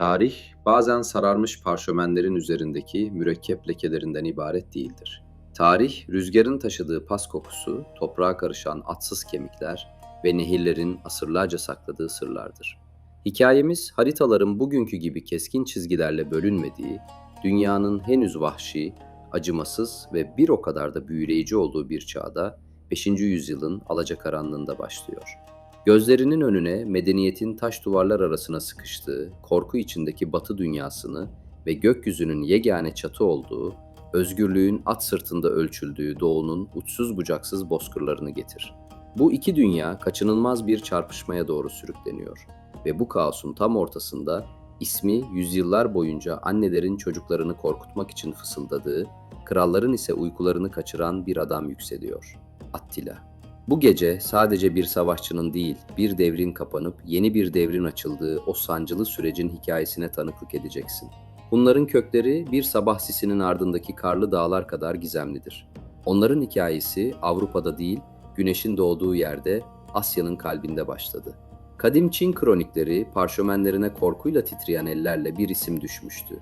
Tarih, bazen sararmış parşömenlerin üzerindeki mürekkep lekelerinden ibaret değildir. Tarih, rüzgarın taşıdığı pas kokusu, toprağa karışan atsız kemikler ve nehirlerin asırlarca sakladığı sırlardır. Hikayemiz, haritaların bugünkü gibi keskin çizgilerle bölünmediği, dünyanın henüz vahşi, acımasız ve bir o kadar da büyüleyici olduğu bir çağda 5. yüzyılın alacakaranlığında başlıyor. Gözlerinin önüne medeniyetin taş duvarlar arasına sıkıştığı, korku içindeki batı dünyasını ve gökyüzünün yegane çatı olduğu, özgürlüğün at sırtında ölçüldüğü doğunun uçsuz bucaksız bozkırlarını getir. Bu iki dünya kaçınılmaz bir çarpışmaya doğru sürükleniyor ve bu kaosun tam ortasında ismi yüzyıllar boyunca annelerin çocuklarını korkutmak için fısıldadığı, kralların ise uykularını kaçıran bir adam yükseliyor. Attila. Bu gece sadece bir savaşçının değil, bir devrin kapanıp yeni bir devrin açıldığı o sancılı sürecin hikayesine tanıklık edeceksin. Bunların kökleri bir sabah sisinin ardındaki karlı dağlar kadar gizemlidir. Onların hikayesi Avrupa'da değil, güneşin doğduğu yerde, Asya'nın kalbinde başladı. Kadim Çin kronikleri parşömenlerine korkuyla titreyen ellerle bir isim düşmüştü.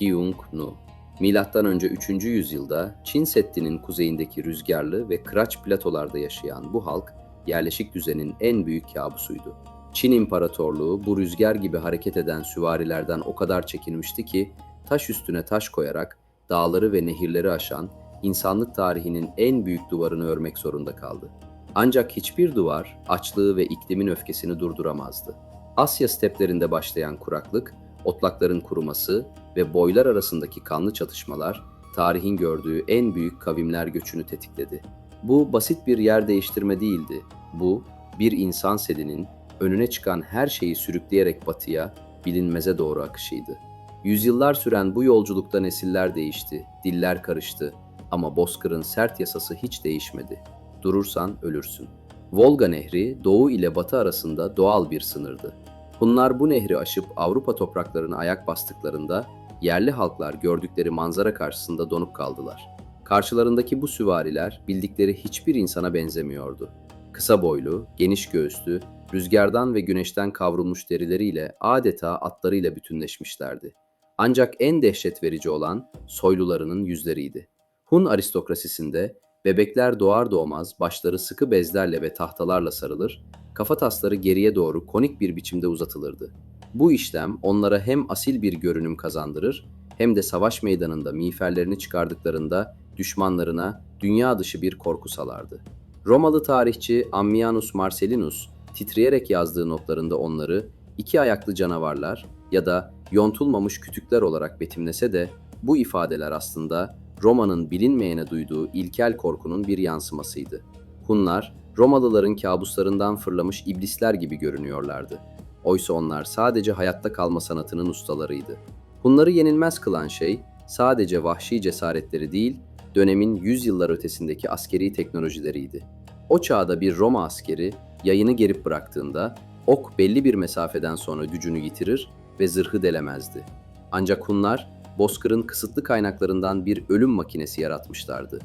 Hyung Nu. Milattan önce 3. yüzyılda Çin Seddi'nin kuzeyindeki rüzgarlı ve kıraç platolarda yaşayan bu halk yerleşik düzenin en büyük kabusuydu. Çin İmparatorluğu bu rüzgar gibi hareket eden süvarilerden o kadar çekinmişti ki taş üstüne taş koyarak dağları ve nehirleri aşan insanlık tarihinin en büyük duvarını örmek zorunda kaldı. Ancak hiçbir duvar açlığı ve iklimin öfkesini durduramazdı. Asya steplerinde başlayan kuraklık, otlakların kuruması ve boylar arasındaki kanlı çatışmalar tarihin gördüğü en büyük kavimler göçünü tetikledi. Bu basit bir yer değiştirme değildi. Bu bir insan selinin önüne çıkan her şeyi sürükleyerek batıya, bilinmeze doğru akışıydı. Yüzyıllar süren bu yolculukta nesiller değişti, diller karıştı ama Bozkır'ın sert yasası hiç değişmedi. Durursan ölürsün. Volga Nehri doğu ile batı arasında doğal bir sınırdı. Hunlar bu nehri aşıp Avrupa topraklarına ayak bastıklarında yerli halklar gördükleri manzara karşısında donuk kaldılar. Karşılarındaki bu süvariler bildikleri hiçbir insana benzemiyordu. Kısa boylu, geniş göğüslü, rüzgardan ve güneşten kavrulmuş derileriyle adeta atlarıyla bütünleşmişlerdi. Ancak en dehşet verici olan soylularının yüzleriydi. Hun aristokrasisinde bebekler doğar doğmaz başları sıkı bezlerle ve tahtalarla sarılır, kafa tasları geriye doğru konik bir biçimde uzatılırdı. Bu işlem onlara hem asil bir görünüm kazandırır hem de savaş meydanında miğferlerini çıkardıklarında düşmanlarına dünya dışı bir korku salardı. Romalı tarihçi Ammianus Marcellinus titreyerek yazdığı notlarında onları iki ayaklı canavarlar ya da yontulmamış kütükler olarak betimlese de bu ifadeler aslında Roma'nın bilinmeyene duyduğu ilkel korkunun bir yansımasıydı. Hunlar, Romalıların kabuslarından fırlamış iblisler gibi görünüyorlardı. Oysa onlar sadece hayatta kalma sanatının ustalarıydı. Hunları yenilmez kılan şey sadece vahşi cesaretleri değil, dönemin yüzyıllar ötesindeki askeri teknolojileriydi. O çağda bir Roma askeri yayını gerip bıraktığında ok belli bir mesafeden sonra gücünü yitirir ve zırhı delemezdi. Ancak Hunlar Bozkır'ın kısıtlı kaynaklarından bir ölüm makinesi yaratmışlardı.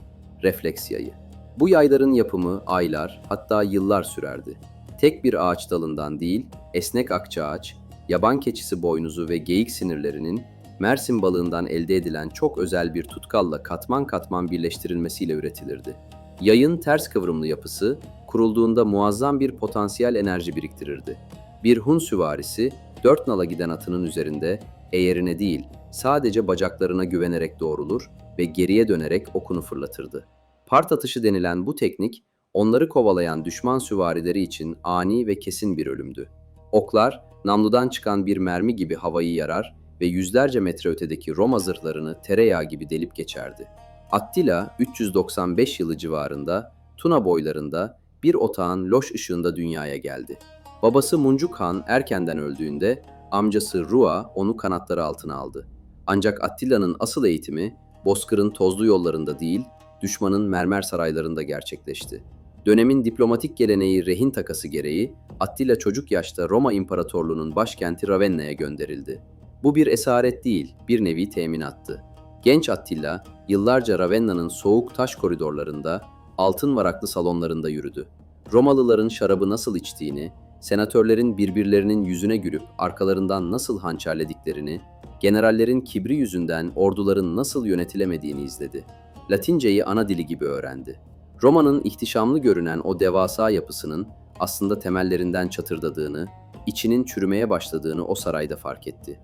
Refleks yayı. Bu yayların yapımı aylar hatta yıllar sürerdi. Tek bir ağaç dalından değil, esnek akçaağaç, yaban keçisi boynuzu ve geyik sinirlerinin Mersin balığından elde edilen çok özel bir tutkalla katman katman birleştirilmesiyle üretilirdi. Yayın ters kıvrımlı yapısı, kurulduğunda muazzam bir potansiyel enerji biriktirirdi. Bir Hun süvarisi, dört nala giden atının üzerinde eğerine değil, sadece bacaklarına güvenerek doğrulur ve geriye dönerek okunu fırlatırdı. Part atışı denilen bu teknik, onları kovalayan düşman süvarileri için ani ve kesin bir ölümdü. Oklar, namludan çıkan bir mermi gibi havayı yarar ve yüzlerce metre ötedeki Roma zırhlarını tereyağı gibi delip geçerdi. Attila 395 yılı civarında Tuna boylarında bir otağın loş ışığında dünyaya geldi. Babası Muncuk Han erkenden öldüğünde amcası Rua onu kanatları altına aldı. Ancak Attila'nın asıl eğitimi Bozkır'ın tozlu yollarında değil, düşmanın mermer saraylarında gerçekleşti. Dönemin diplomatik geleneği rehin takası gereği Attila çocuk yaşta Roma İmparatorluğu'nun başkenti Ravenna'ya gönderildi. Bu bir esaret değil, bir nevi teminattı. Genç Attila yıllarca Ravenna'nın soğuk taş koridorlarında, altın varaklı salonlarında yürüdü. Romalıların şarabı nasıl içtiğini, senatörlerin birbirlerinin yüzüne gülüp arkalarından nasıl hançerlediklerini, generallerin kibri yüzünden orduların nasıl yönetilemediğini izledi. Latinceyi ana dili gibi öğrendi. Roma'nın ihtişamlı görünen o devasa yapısının aslında temellerinden çatırdadığını, içinin çürümeye başladığını o sarayda fark etti.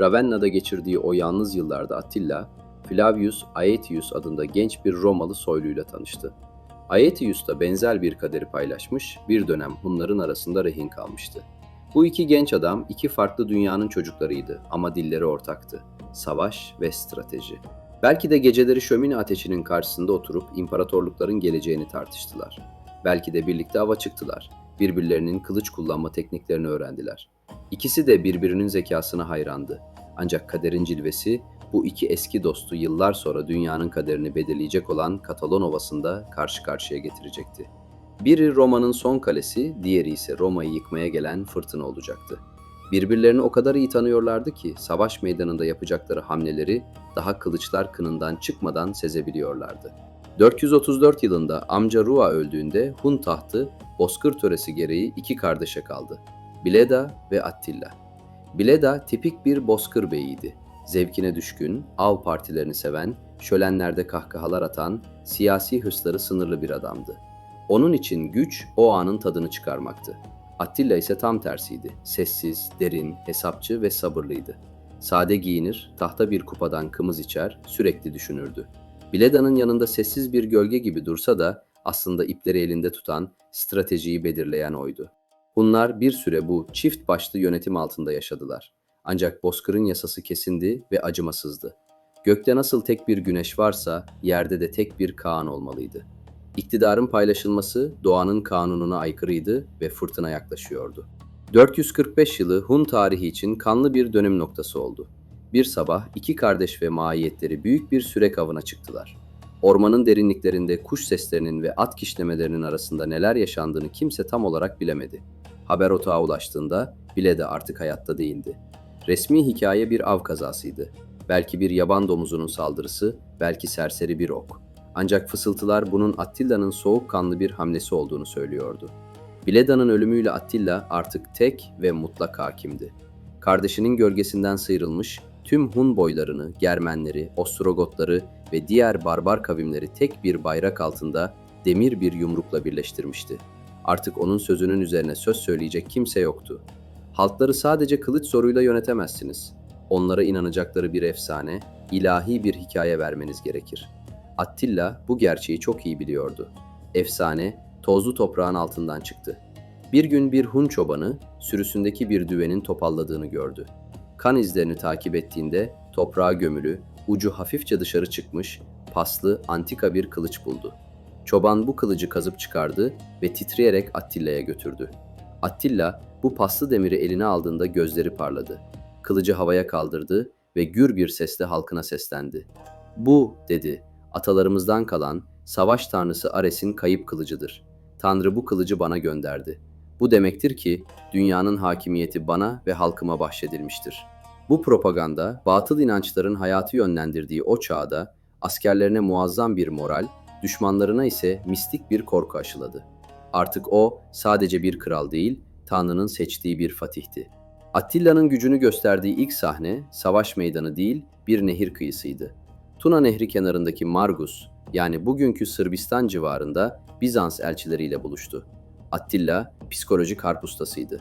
Ravenna'da geçirdiği o yalnız yıllarda Attila, Flavius Aetius adında genç bir Romalı soyluyla tanıştı. Aetius da benzer bir kaderi paylaşmış, bir dönem Hunların arasında rehin kalmıştı. Bu iki genç adam iki farklı dünyanın çocuklarıydı ama dilleri ortaktı. Savaş ve strateji. Belki de geceleri şömine ateşinin karşısında oturup imparatorlukların geleceğini tartıştılar. Belki de birlikte ava çıktılar. Birbirlerinin kılıç kullanma tekniklerini öğrendiler. İkisi de birbirinin zekasına hayrandı. Ancak kaderin cilvesi bu iki eski dostu yıllar sonra dünyanın kaderini belirleyecek olan Katalon Ovası'nda karşı karşıya getirecekti. Biri Roma'nın son kalesi, diğeri ise Roma'yı yıkmaya gelen fırtına olacaktı. Birbirlerini o kadar iyi tanıyorlardı ki savaş meydanında yapacakları hamleleri daha kılıçlar kınından çıkmadan sezebiliyorlardı. 434 yılında amca Rua öldüğünde Hun tahtı Bozkır töresi gereği iki kardeşe kaldı. Bileda ve Attila. Bileda tipik bir Bozkır beyiydi. Zevkine düşkün, av partilerini seven, şölenlerde kahkahalar atan, siyasi hırsları sınırlı bir adamdı. Onun için güç o anın tadını çıkarmaktı. Attila ise tam tersiydi. Sessiz, derin, hesapçı ve sabırlıydı. Sade giyinir, tahta bir kupadan kımız içer, sürekli düşünürdü. Bileda'nın yanında sessiz bir gölge gibi dursa da aslında ipleri elinde tutan, stratejiyi belirleyen oydu. Bunlar bir süre bu çift başlı yönetim altında yaşadılar. Ancak Bozkır'ın yasası kesindi ve acımasızdı. Gökte nasıl tek bir güneş varsa yerde de tek bir Kaan olmalıydı. İktidarın paylaşılması doğanın kanununa aykırıydı ve fırtına yaklaşıyordu. 445 yılı Hun tarihi için kanlı bir dönüm noktası oldu. Bir sabah iki kardeş ve maiyetleri büyük bir sürek avına çıktılar. Ormanın derinliklerinde kuş seslerinin ve at kişnemelerinin arasında neler yaşandığını kimse tam olarak bilemedi. Haber otağa ulaştığında bile de artık hayatta değildi. Resmi hikaye bir av kazasıydı. Belki bir yaban domuzunun saldırısı, belki serseri bir ok. Ancak fısıltılar bunun Attilla'nın soğukkanlı bir hamlesi olduğunu söylüyordu. Bileda'nın ölümüyle Attila artık tek ve mutlak hakimdi. Kardeşinin gölgesinden sıyrılmış, tüm Hun boylarını, Germenleri, Ostrogotları ve diğer barbar kavimleri tek bir bayrak altında demir bir yumrukla birleştirmişti. Artık onun sözünün üzerine söz söyleyecek kimse yoktu. Halkları sadece kılıç zoruyla yönetemezsiniz. Onlara inanacakları bir efsane, ilahi bir hikaye vermeniz gerekir. Attila bu gerçeği çok iyi biliyordu. Efsane, tozlu toprağın altından çıktı. Bir gün bir Hun çobanı, sürüsündeki bir düvenin topalladığını gördü. Kan izlerini takip ettiğinde toprağa gömülü, ucu hafifçe dışarı çıkmış, paslı, antika bir kılıç buldu. Çoban bu kılıcı kazıp çıkardı ve titreyerek Attilla'ya götürdü. Attila bu paslı demiri eline aldığında gözleri parladı. Kılıcı havaya kaldırdı ve gür bir sesle halkına seslendi. Bu, dedi, atalarımızdan kalan savaş tanrısı Ares'in kayıp kılıcıdır. Tanrı bu kılıcı bana gönderdi. Bu demektir ki dünyanın hakimiyeti bana ve halkıma bahşedilmiştir. Bu propaganda, batıl inançların hayatı yönlendirdiği o çağda askerlerine muazzam bir moral, düşmanlarına ise mistik bir korku aşıladı. Artık o sadece bir kral değil, Tanrı'nın seçtiği bir fatihti. Attilla'nın gücünü gösterdiği ilk sahne savaş meydanı değil, bir nehir kıyısıydı. Tuna Nehri kenarındaki Margus, yani bugünkü Sırbistan civarında Bizans elçileriyle buluştu. Attila psikolojik harp ustasıydı.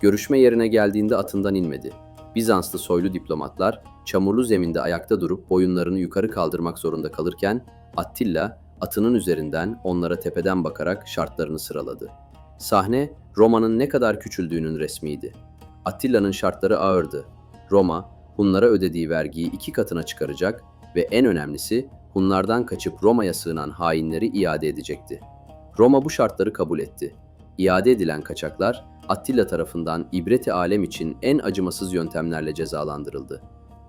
Görüşme yerine geldiğinde atından inmedi. Bizanslı soylu diplomatlar çamurlu zeminde ayakta durup boyunlarını yukarı kaldırmak zorunda kalırken Attila atının üzerinden onlara tepeden bakarak şartlarını sıraladı. Sahne Roma'nın ne kadar küçüldüğünün resmiydi. Attila'nın şartları ağırdı. Roma, Hunlara ödediği vergiyi iki katına çıkaracak ve en önemlisi Hunlardan kaçıp Roma'ya sığınan hainleri iade edecekti. Roma bu şartları kabul etti. İade edilen kaçaklar Attila tarafından ibreti alem için en acımasız yöntemlerle cezalandırıldı.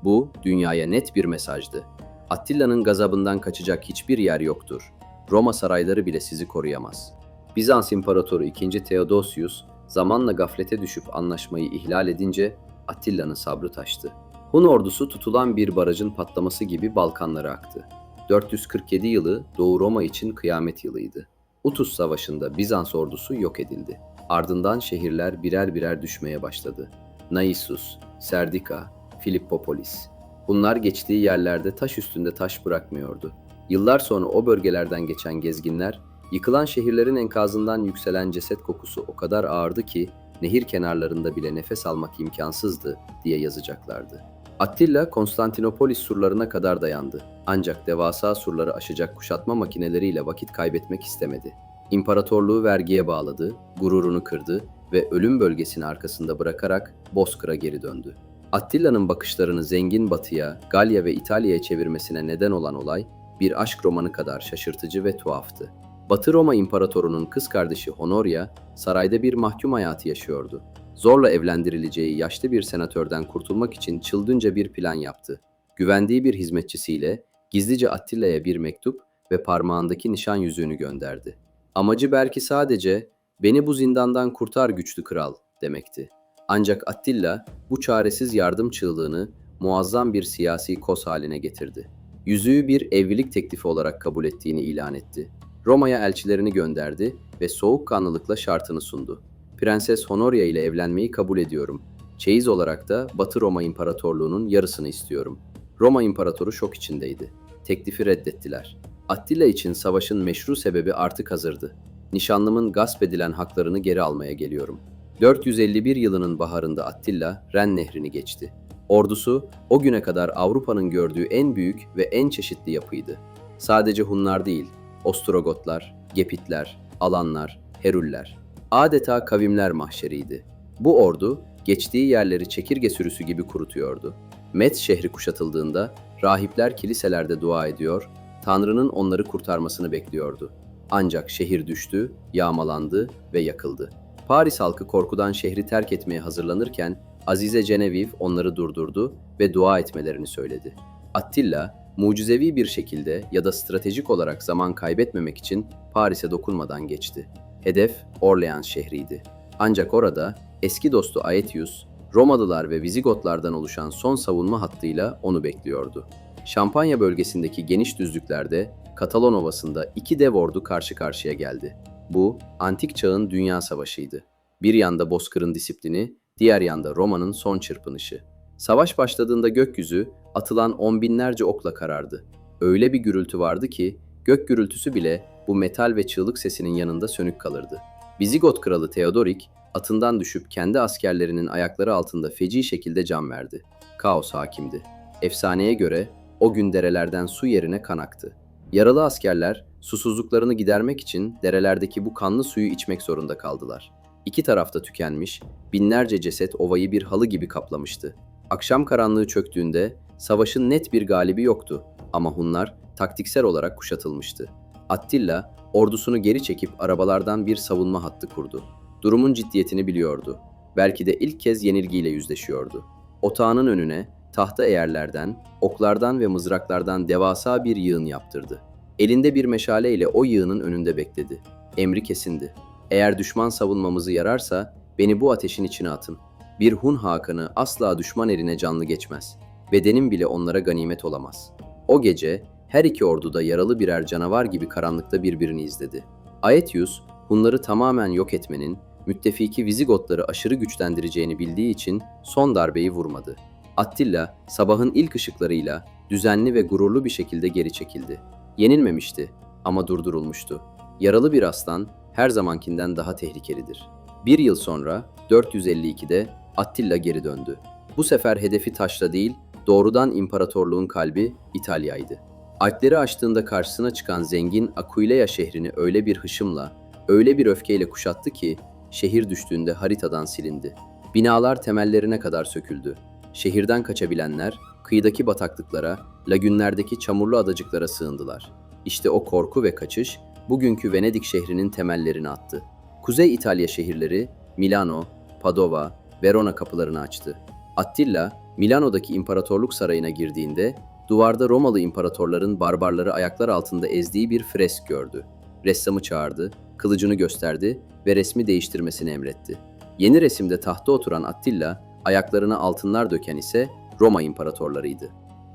Bu dünyaya net bir mesajdı. Attila'nın gazabından kaçacak hiçbir yer yoktur. Roma sarayları bile sizi koruyamaz. Bizans İmparatoru II. Theodosius zamanla gaflete düşüp anlaşmayı ihlal edince Attila'nın sabrı taştı. Hun ordusu tutulan bir barajın patlaması gibi Balkanlara aktı. 447 yılı Doğu Roma için kıyamet yılıydı. Utus Savaşı'nda Bizans ordusu yok edildi. Ardından şehirler birer birer düşmeye başladı. Naissus, Serdika, Filippopolis. Bunlar geçtiği yerlerde taş üstünde taş bırakmıyordu. Yıllar sonra o bölgelerden geçen gezginler, yıkılan şehirlerin enkazından yükselen ceset kokusu o kadar ağırdı ki nehir kenarlarında bile nefes almak imkansızdı diye yazacaklardı. Attila Konstantinopolis surlarına kadar dayandı. Ancak devasa surları aşacak kuşatma makineleriyle vakit kaybetmek istemedi. İmparatorluğu vergiye bağladı, gururunu kırdı ve ölüm bölgesini arkasında bırakarak Bozkır'a geri döndü. Attila'nın bakışlarını zengin batıya, Galya ve İtalya'ya çevirmesine neden olan olay bir aşk romanı kadar şaşırtıcı ve tuhaftı. Batı Roma İmparatorunun kız kardeşi Honoria sarayda bir mahkum hayatı yaşıyordu. Zorla evlendirileceği yaşlı bir senatörden kurtulmak için çılgınca bir plan yaptı. Güvendiği bir hizmetçisiyle gizlice Attila'ya bir mektup ve parmağındaki nişan yüzüğünü gönderdi. Amacı belki sadece beni bu zindandan kurtar güçlü kral demekti. Ancak Attila bu çaresiz yardım çığlığını muazzam bir siyasi kos haline getirdi. Yüzüğü bir evlilik teklifi olarak kabul ettiğini ilan etti. Roma'ya elçilerini gönderdi ve soğukkanlılıkla şartını sundu. Prenses Honoria ile evlenmeyi kabul ediyorum. Çeyiz olarak da Batı Roma İmparatorluğu'nun yarısını istiyorum. Roma İmparatoru şok içindeydi. Teklifi reddettiler. Attila için savaşın meşru sebebi artık hazırdı. Nişanlımın gasp edilen haklarını geri almaya geliyorum. 451 yılının baharında Attila Ren Nehri'ni geçti. Ordusu o güne kadar Avrupa'nın gördüğü en büyük ve en çeşitli yapıydı. Sadece Hunlar değil, Ostrogotlar, Gepitler, Alanlar, Heruller. Adeta kavimler mahşeriydi. Bu ordu geçtiği yerleri çekirge sürüsü gibi kurutuyordu. Met şehri kuşatıldığında rahipler kiliselerde dua ediyor, Tanrı'nın onları kurtarmasını bekliyordu. Ancak şehir düştü, yağmalandı ve yakıldı. Paris halkı korkudan şehri terk etmeye hazırlanırken Azize Genevieve onları durdurdu ve dua etmelerini söyledi. Attila, mucizevi bir şekilde ya da stratejik olarak zaman kaybetmemek için Paris'e dokunmadan geçti. Hedef Orleans şehriydi. Ancak orada eski dostu Aetius, Romalılar ve Vizigotlardan oluşan son savunma hattıyla onu bekliyordu. Şampanya bölgesindeki geniş düzlüklerde Katalon Ovası'nda iki dev ordu karşı karşıya geldi. Bu, antik çağın dünya savaşıydı. Bir yanda Bozkır'ın disiplini, diğer yanda Roma'nın son çırpınışı. Savaş başladığında gökyüzü atılan on binlerce okla karardı. Öyle bir gürültü vardı ki gök gürültüsü bile bu metal ve çığlık sesinin yanında sönük kalırdı. Vizigot kralı Theodorik atından düşüp kendi askerlerinin ayakları altında feci şekilde can verdi. Kaos hakimdi. Efsaneye göre o gün derelerden su yerine kan aktı. Yaralı askerler susuzluklarını gidermek için derelerdeki bu kanlı suyu içmek zorunda kaldılar. İki tarafta tükenmiş, binlerce ceset ovayı bir halı gibi kaplamıştı. Akşam karanlığı çöktüğünde savaşın net bir galibi yoktu ama Hunlar taktiksel olarak kuşatılmıştı. Attila ordusunu geri çekip arabalardan bir savunma hattı kurdu. Durumun ciddiyetini biliyordu. Belki de ilk kez yenilgiyle yüzleşiyordu. Otağının önüne tahta eğerlerden, oklardan ve mızraklardan devasa bir yığın yaptırdı. Elinde bir meşale ile o yığının önünde bekledi. Emri kesindi. Eğer düşman savunmamızı yararsa beni bu ateşin içine atın. Bir Hun hakanı asla düşman eline canlı geçmez. Bedenim bile onlara ganimet olamaz. O gece her iki ordu da yaralı birer canavar gibi karanlıkta birbirini izledi. Aetius, Hunları tamamen yok etmenin, müttefiki Vizigotları aşırı güçlendireceğini bildiği için son darbeyi vurmadı. Attila, sabahın ilk ışıklarıyla düzenli ve gururlu bir şekilde geri çekildi. Yenilmemişti ama durdurulmuştu. Yaralı bir aslan her zamankinden daha tehlikelidir. Bir yıl sonra 452'de Attila geri döndü. Bu sefer hedefi taşla değil, doğrudan imparatorluğun kalbi İtalya'ydı. Alpleri aştığında karşısına çıkan zengin Aquileia şehrini öyle bir hışımla, öyle bir öfkeyle kuşattı ki şehir düştüğünde haritadan silindi. Binalar temellerine kadar söküldü. Şehirden kaçabilenler kıyıdaki bataklıklara, lagünlerdeki çamurlu adacıklara sığındılar. İşte o korku ve kaçış bugünkü Venedik şehrinin temellerini attı. Kuzey İtalya şehirleri Milano, Padova, Verona kapılarını açtı. Attila, Milano'daki imparatorluk sarayına girdiğinde duvarda Romalı imparatorların barbarları ayaklar altında ezdiği bir fresk gördü. Ressamı çağırdı, kılıcını gösterdi ve resmi değiştirmesini emretti. Yeni resimde tahta oturan Attila, ayaklarına altınlar döken ise Roma imparatorlarıydı.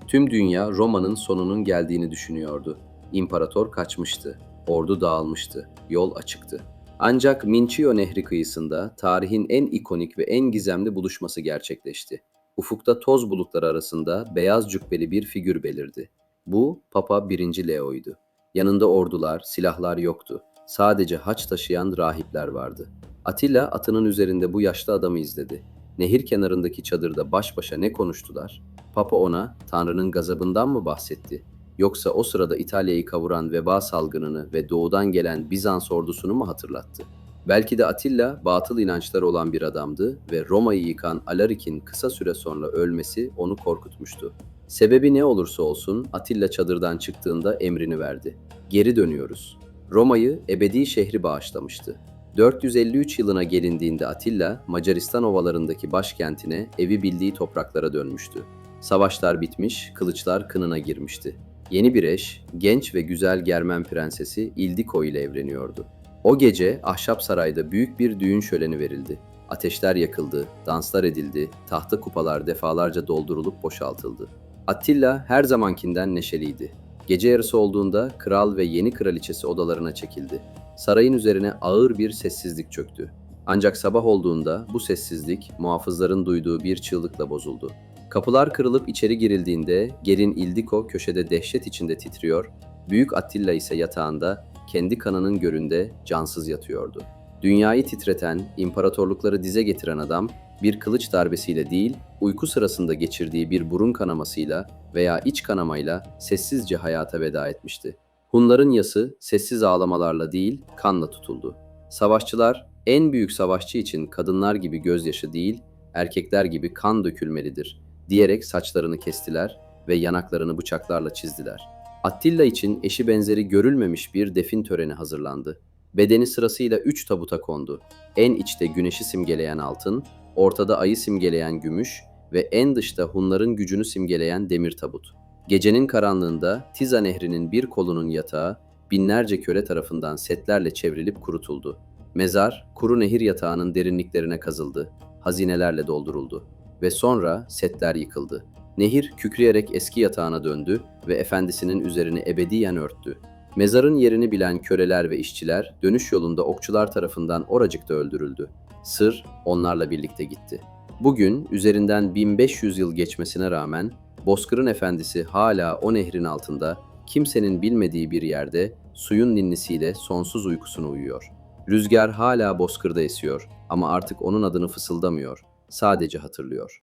Tüm dünya Roma'nın sonunun geldiğini düşünüyordu. İmparator kaçmıştı, ordu dağılmıştı, yol açıktı. Ancak Minchio Nehri kıyısında tarihin en ikonik ve en gizemli buluşması gerçekleşti. Ufukta toz bulutları arasında beyaz cübbeli bir figür belirdi. Bu Papa 1. Leo'ydu. Yanında ordular, silahlar yoktu. Sadece haç taşıyan rahipler vardı. Atilla atının üzerinde bu yaşlı adamı izledi. Nehir kenarındaki çadırda baş başa ne konuştular? Papa ona Tanrı'nın gazabından mı bahsetti? Yoksa o sırada İtalya'yı kavuran veba salgınını ve doğudan gelen Bizans ordusunu mu hatırlattı? Belki de Atilla batıl inançları olan bir adamdı ve Roma'yı yıkan Alarik'in kısa süre sonra ölmesi onu korkutmuştu. Sebebi ne olursa olsun Atilla çadırdan çıktığında emrini verdi. Geri dönüyoruz. Roma'yı ebedi şehri bağışlamıştı. 453 yılına gelindiğinde Atilla, Macaristan ovalarındaki başkentine evi bildiği topraklara dönmüştü. Savaşlar bitmiş, kılıçlar kınına girmişti. Yeni bir eş, genç ve güzel Germen prensesi Ildiko ile evleniyordu. O gece Ahşap Saray'da büyük bir düğün şöleni verildi. Ateşler yakıldı, danslar edildi, tahta kupalar defalarca doldurulup boşaltıldı. Attila her zamankinden neşeliydi. Gece yarısı olduğunda kral ve yeni kraliçesi odalarına çekildi. Sarayın üzerine ağır bir sessizlik çöktü. Ancak sabah olduğunda bu sessizlik muhafızların duyduğu bir çığlıkla bozuldu. Kapılar kırılıp içeri girildiğinde Gerin Ildiko köşede dehşet içinde titriyor, Büyük Attila ise yatağında kendi kanının göründe cansız yatıyordu. Dünyayı titreten, imparatorlukları dize getiren adam bir kılıç darbesiyle değil, uyku sırasında geçirdiği bir burun kanamasıyla veya iç kanamayla sessizce hayata veda etmişti. Hunların yası sessiz ağlamalarla değil, kanla tutuldu. Savaşçılar en büyük savaşçı için kadınlar gibi gözyaşı değil, erkekler gibi kan dökülmelidir diyerek saçlarını kestiler ve yanaklarını bıçaklarla çizdiler. Attila için eşi benzeri görülmemiş bir defin töreni hazırlandı. Bedeni sırasıyla üç tabuta kondu. En içte güneşi simgeleyen altın, ortada ayı simgeleyen gümüş ve en dışta Hunların gücünü simgeleyen demir tabut. Gecenin karanlığında Tiza nehrinin bir kolunun yatağı binlerce köle tarafından setlerle çevrilip kurutuldu. Mezar, kuru nehir yatağının derinliklerine kazıldı, hazinelerle dolduruldu ve sonra setler yıkıldı. Nehir kükreyerek eski yatağına döndü ve efendisinin üzerini ebediyen örttü. Mezarın yerini bilen köleler ve işçiler dönüş yolunda okçular tarafından oracıkta öldürüldü. Sır onlarla birlikte gitti. Bugün üzerinden 1500 yıl geçmesine rağmen Bozkır'ın efendisi hala o nehrin altında kimsenin bilmediği bir yerde suyun ninnisiyle sonsuz uykusunu uyuyor. Rüzgar hala Bozkır'da esiyor ama artık onun adını fısıldamıyor, sadece hatırlıyor.